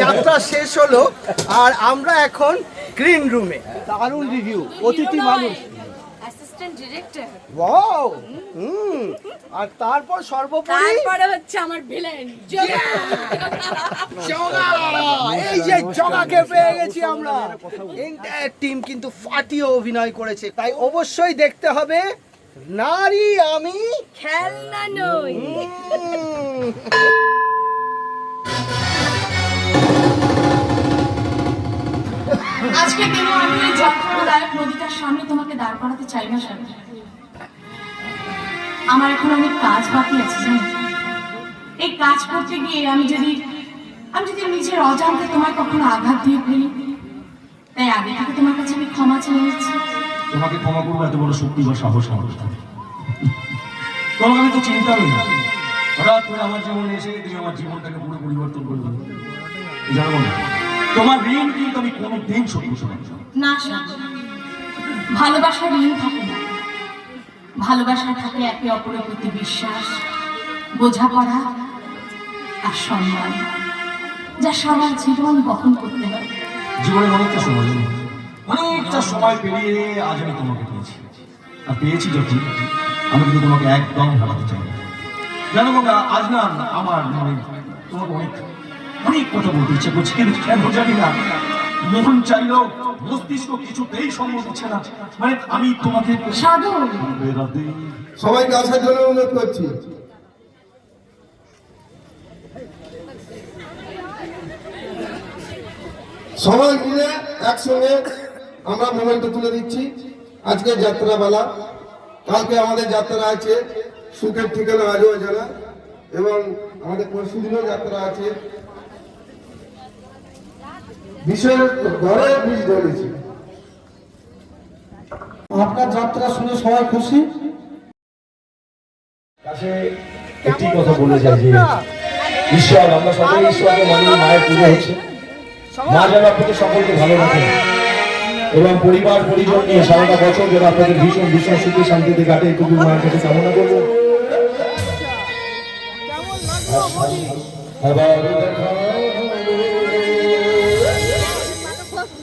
যাত্রা শেষ হলো আর আমরা এখন গ্রিন রুমে দারুণ রিভিউ অতিথি মানুষ। অ্যাসিস্ট্যান্ট ওয়াও হুম আর তারপর সর্বোপরি তারপরে হচ্ছে আমার ভিলেন জগা। এই যে জগাকে পেয়ে গেছি আমরা। এন্টায়ার টিম কিন্তু ফাটিয়ে অভিনয় করেছে তাই অবশ্যই দেখতে হবে নারী আমি। খেলনা নই। আজকে কেন আমি এই যন্ত্রণাদায়ক নদীটার সামনে তোমাকে দাঁড় করাতে চাই না স্বামী আমার এখন অনেক কাজ বাকি আছে এই কাজ করতে গিয়ে আমি যদি আমি যদি নিজের অজান্তে তোমায় কখনো আঘাত দিয়ে ফেলি, তাই আগে থেকে তোমার কাছে আমি ক্ষমা চেয়ে নিচ্ছি। তোমাকে ক্ষমা করব এত বড় শক্তি বা সাহস আমার নেই। তোমাকে আমি তো চিন্তামই না। হঠাৎ করে আমার জীবনে এসে তুমি আমার জীবনটাকে পুরো পরিবর্তন করে দিলে। জানো না? তোমার ঋণ কিন্তু আমি কোনো দিন শোধ করতে না। ভালোবাসার ঋণ থাকে না ভালোবাসা থাকে একে অপরের প্রতি বিশ্বাস বোঝাপড়া আর সম্মান যা সবার জীবন বহন করতে হয় জীবনে অনেকটা সময়? অনেকটা সময় পেরিয়ে আজ আমি তোমাকে পেয়েছি আর পেয়েছি যখন আমি কিন্তু তোমাকে একদম হারাতে চাই। জানো আজ না আমার মনে তোমাকে অনেক অনেক কথা বলতে ইচ্ছে করছে কিন্তু কেন জানি না। মন চাইলেও মস্তিষ্ক কিছুতেই সম্মত হচ্ছে না। মানে আমি তোমাকে সাধু। সবাইকে আসার জন্য অনুরোধ করছি। সবাই মিলে একসঙ্গে আমরা মোমেন্টে তুলে দিচ্ছি। আজকে যাত্রাবেলা কালকে আমাদের যাত্রা আছে সুখের ঠিকানা আজও অজানা এবং আমাদের পরশু দিনও যাত্রা আছে। বিষয়ের ঘরে বীজ ধরেছি আপনার যাত্রা শুনে সবাই খুশি কাছে একটি কথা বলে যাই যে ঈশ্বর আমরা সকলে ঈশ্বরকে মানি মায়ের পুজো হচ্ছে মা যেন আপনাদের সকলকে ভালো রাখেন এবং পরিবার পরিজন নিয়ে সারাটা বছর যেন আপনাদের ভীষণ ভীষণ সুখে শান্তিতে কাটে এটুকু মায়ের কাছে কামনা করব আবার দেখা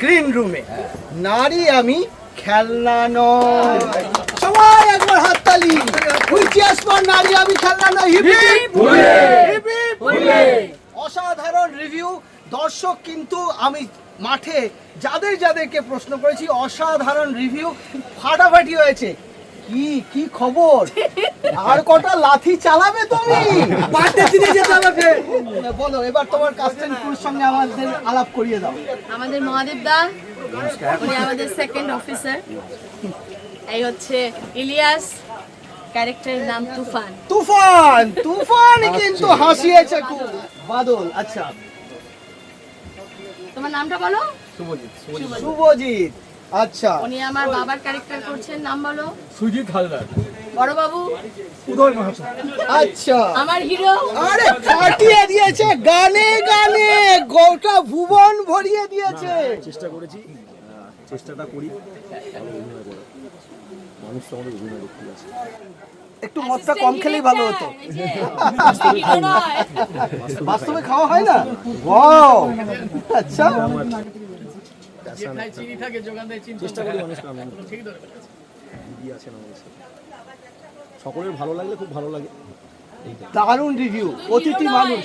গ্রিন রুমে নারী আমি খেলনা নয়। সবাই একবার হাততালি। হুইচিয়াস আসমান নারী আমি খেলনা নয়। অসাধারণ রিভিউ দর্শক কিন্তু আমি মাঠে যাদের যাদেরকে প্রশ্ন করেছি অসাধারণ রিভিউ ফাটাফাটি হয়েছে। কি কি খবর? আর কটা লাথি চালাবে তুমি? পার্টে যেতে হবে। বলো এবার তোমার কাস্টেন ক্রুর সঙ্গে আমাদের আলাপ করিয়ে দাও। আমাদের মহাদেব দা উনি আমাদের সেকেন্ড অফিসার এই হচ্ছে ইলিয়াস ক্যারেক্টারের নাম তুফান। তুফান! তুফান কিন্তু হাসিয়েছে খুব। বাদল আচ্ছা। তোমার নামটা বলো? শুভজিৎ। শুভজিৎ। আচ্ছা। উনি আমার বাবার ক্যারেক্টার করছেন নাম বলো? সুজিত হালদার। বড় বাবু উদয় মাহাতো। আচ্ছা। আমার হিরো আরে ফাটিয়ে দিয়েছে গানে গানে গোটা ভুবন ভরিয়ে দিয়েছে। চেষ্টা করেছি চেষ্টাটা করি। মানুষ তো আমাদের অভিনয় দেখতে আছে একটু মদটা কম খেলেই ভালো হতো। বাস্তবে খাওয়া হয় না? ওয়াও আচ্ছা। চিনি থাকে যোগান দেয় চিনি চেষ্টা করি মানুষকে আনন্দ দিদি আছেন আমাদের সাথে সকলের ভালো লাগলে খুব ভালো লাগে। দারুণ রিভিউ অতিথি মানুষ।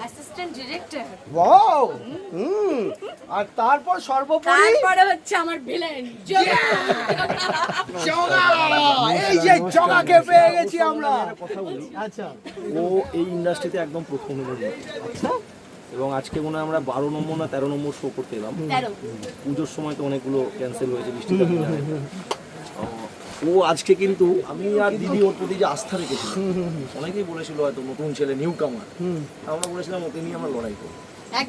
Assistant director wow hmm. আর তারপর সর্বোপরি তারপরে হচ্ছে আমার ভিলেন জগা এই যে জগাকে পেয়ে গেছি আমরা। আচ্ছা ও এই ইন্ডাস্ট্রিতে একদম প্রথম আচ্ছা। এবং আজকে মনে হয় আমরা বারো নম্বর না তেরো নম্বর শো করতে এলাম। পুজোর সময় তো অনেকগুলো ক্যান্সেল হয়েছে। আহ, ও আজকে কিন্তু আমি আর দিদি ওর প্রতি যে আস্থা রেখেছিল অনেকেই বলেছিল হয়তো নতুন ছেলে নিউ কামার আমরা বলেছিলাম ওকে নিয়ে আমরা লড়াই করব।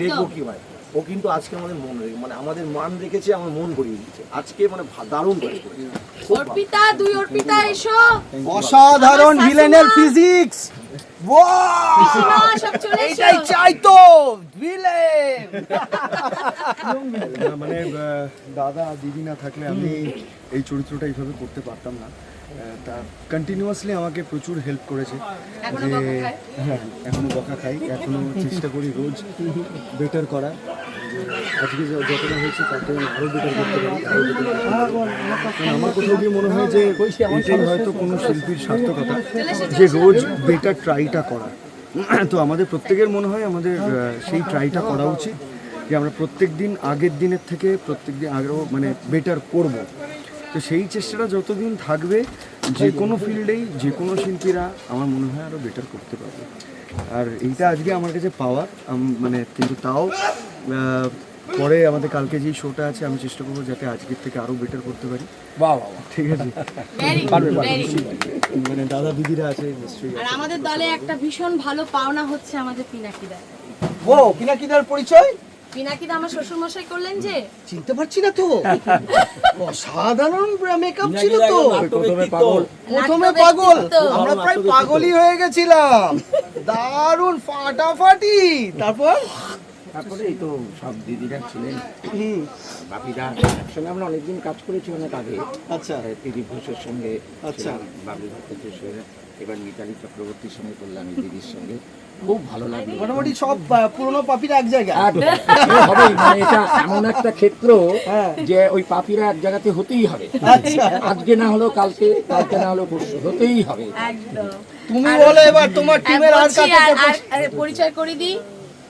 দেখব কি হয়। ও কিন্তু আজকে আমাদের মন রেখে মানে আমাদের মান রেখেছে আমার মন ভরিয়ে দিচ্ছে আজকে মানে দারুণ। অর্পিতা দুই অর্পিতা এসো। অসাধারণ ভিলেনের ফিজিক্স এইটাই চাই তো মানে দাদা দিদি না থাকলে আমি এই চরিত্রটা এইভাবে করতে পারতাম না। তা কন্টিনিউয়াসলি আমাকে প্রচুর হেল্প করেছে। যে বকা হ্যাঁ এখনও বকা খাই। এখনও চেষ্টা করি রোজ বেটার করা আজকে যা- যতটা হয়েছে তাতে আরও বেটার করতে পারি আরও আমার কোথাও গিয়ে মনে হয় যে, এটাই হয়তো কোনো শিল্পীর সার্থকতা, যে রোজ বেটার ট্রাইটা করা। তো আমাদের প্রত্যেকের মনে হয় আমাদের সেই ট্রাইটা করা উচিত, যে আমরা প্রত্যেক দিন আগের দিনের থেকে প্রত্যেক দিন আগেও মানে বেটার করব। তো সেই চেষ্টাটা যতদিন থাকবে, যে কোনো ফিল্ডেই, যে কোনো শিল্পীরা আমার মনে হয় আরও বেটার করতে পারবে। আর এইটা আজকে আমার কাছে পাওয়ার মানে কিন্তু তাও পরে আমাদের কালকে যেই শোটা আছে আমি চেষ্টা করব যাতে আজকের থেকে আরও বেটার করতে পারি। বাহ বাহ ঠিক আছে? মানে দাদা দিদিরা আছে নিশ্চয়ই আর আমাদের দলে একটা ভীষণ ভালো পাওনা হচ্ছে আমাদের পিনাকিদা। ও পিনাকিদার পরিচয়? পিনাকিদা আমার শ্বশুর মশাই করলেন যে? চিনতে পারছি না তো। অসাধারণ মেকআপ ছিল তো। প্রথমে পাগল। প্রথমে পাগল। আমরা প্রায় পাগলই হয়ে গেছিলাম। দারুণ ফাটাফাটি। তারপর? তারপরে এই তো সব দিদিরা ছিলেন বাপিদা একসঙ্গে আমরা অনেকদিন কাজ করেছি অনেক আগে। আচ্ছা। দিদি ঘোষের সঙ্গে আচ্ছা। বাবলি ভট্টাচার্যের এবার মিতালি চক্রবর্তীর সঙ্গে করলাম এই দিদির সঙ্গে। খুব ভালো লাগল। মোটামুটি সব পুরোনো পাপির এক জায়গায়। হবেই, মানে এটা এমন একটা ক্ষেত্র যে ওই পাপিরা এক জায়গাতে হতেই হবে। আচ্ছা। আজকে না হলো কালকে কালকে না হলো পরশু হতেই হবে। তুমি বলো এবার তোমার টিমের আর পরিচয় করে দিই।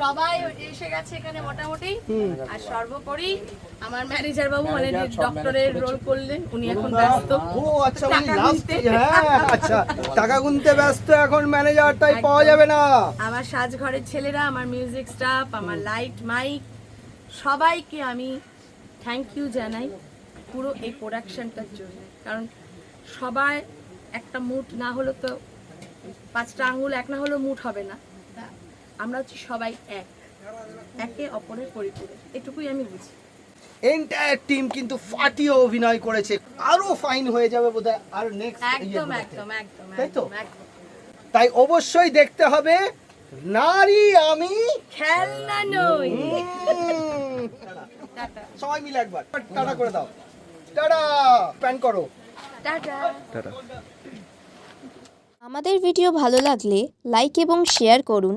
সবাই এসে গেছে এখানে মোটামুটি। আর সর্বোপরি আমার ম্যানেজার বাবু মানে যে ডক্টরের রোল করলেন উনি এখন ব্যস্ত। ও আচ্ছা উনি লাস্ট হ্যাঁ আচ্ছা টাকা গুনতে ব্যস্ত এখন ম্যানেজারটাই পাওয়া যাবে না। আমার সাজঘরের ছেলেরা আমার মিউজিক স্টাফ আমার লাইট মাইক সবাইকে আমি থ্যাংক ইউ জানাই পুরো এই প্রোডাকশনটার জন্য। কারণ সবাই একটা মুড না হলে তো পাঁচটা আঙ্গুল এক না হলেও মুড হবে না। আমরা হচ্ছি সবাই এক। একে অপরের পরিপূরক। এটুকুই আমি বুঝি। এন্টায়ার টিম কিন্তু ফাটিয়ে অভিনয় করেছে। আরও ফাইন হয়ে যাবে বোধহয় আর নেক্সট একদম একদম একদম তাই তো? তাই অবশ্যই দেখতে হবে নারী আমি খেলনা নই। সবাই মিলে একবার। টাটা করে দাও। টাটা। প্যান করো। টাটা। আমাদের ভিডিও ভালো লাগলে লাইক এবং শেয়ার করুন।